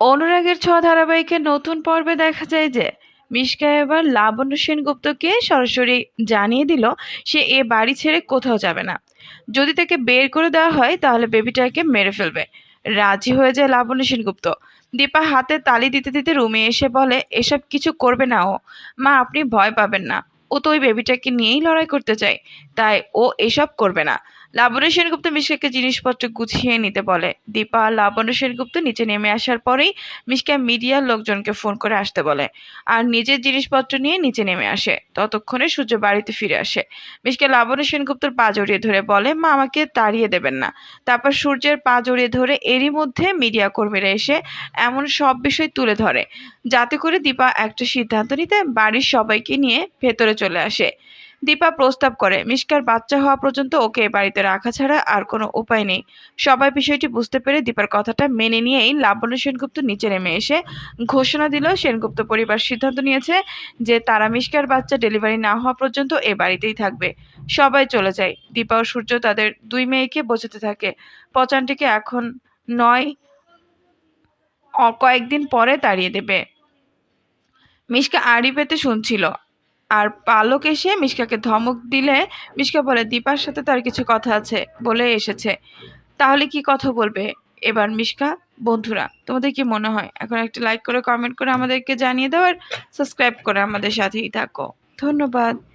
অনুরাগের ছোঁয়া ধারাবাহিকের নতুন পর্বে দেখা যায় যে মিশকা এবার লাবণ্য সেনগুপ্তকে সরাসরি জানিয়ে দিল সে এ বাড়ি ছেড়ে কোথাও যাবে না। যদি তাকে বের করে দেওয়া হয়, তাহলে বেবিটাকে মেরে ফেলবে। রাজি হয়ে যায় লাবণ্য সেনগুপ্ত। দীপা হাতে তালি দিতে দিতে রুমে এসে বলে, এসব কিছু করবে না ও। মা, আপনি ভয় পাবেন না। ও তো ওই বেবিটাকে নিয়েই লড়াই করতে চায়। তাই ও এসব করবে না। লাবণ্য সেনগুপ্ত মিশকাকে জিনিসপত্র গুছিয়ে নিতে বলে। দীপা লাবণ্য সেনগুপ্ত নিচে নেমে আসার পরেই মিশকা মিডিয়ার লোকজনকে ফোন করে আসতে বলে আর নিজের জিনিসপত্র নিয়ে নিচে নেমে আসে। ততক্ষণে সূর্য বাড়িতে ফিরে আসে। মিশকা লাবণ্য সেনগুপ্তর পা জড়িয়ে ধরে বলে, মা, আমাকে তাড়িয়ে দেবেন না। তারপর সূর্যের পা জড়িয়ে ধরে এরই মধ্যে মিডিয়া কর্মীরা এসে এমন সব বিষয় তুলে ধরে, যাতে করে দীপা একটা সিদ্ধান্ত নিতে বাড়ির সবাইকে নিয়ে ভেতরে চলে আসে। দীপা প্রস্তাব করে, মিশকার, বাচ্চা হওয়া পর্যন্ত ওকে বাড়িতে রাখা ছাড়া আর কোনো উপায় নেই। সবাই বিষয়টি বুঝতে পেরে দীপার কথাটা মেনে নিয়েই লাবণ্য সেনগুপ্ত নিচে নেমে এসে ঘোষণা দিল সেনগুপ্ত পরিবার সিদ্ধান্ত নিয়েছে যে তারা মিশকার বাচ্চা ডেলিভারি না হওয়া পর্যন্ত এ বাড়িতেই থাকবে। সবাই চলে যায়। দীপা ও সূর্য তাদের দুই মেয়েকে বোঝাতে থাকে। পচানটিকে এখন নয় কয়েকদিন পরে তাড়িয়ে দেবে। মিশকা আড়ি পেতে শুনছিল। আর পালক এসে মিশকাকে ধমক দিলে মিশকা বলে, দীপার সাথে তার কিছু কথা আছে বলে এসেছে। তাহলে কি কথা বলবে? এবার মিশকা, বন্ধুরা, তোমাদের কি মনে হয়? এখন একটা লাইক করে কমেন্ট করে আমাদেরকে জানিয়ে দাও আর সাবস্ক্রাইব করে আমাদের সাথেই থাকো। ধন্যবাদ।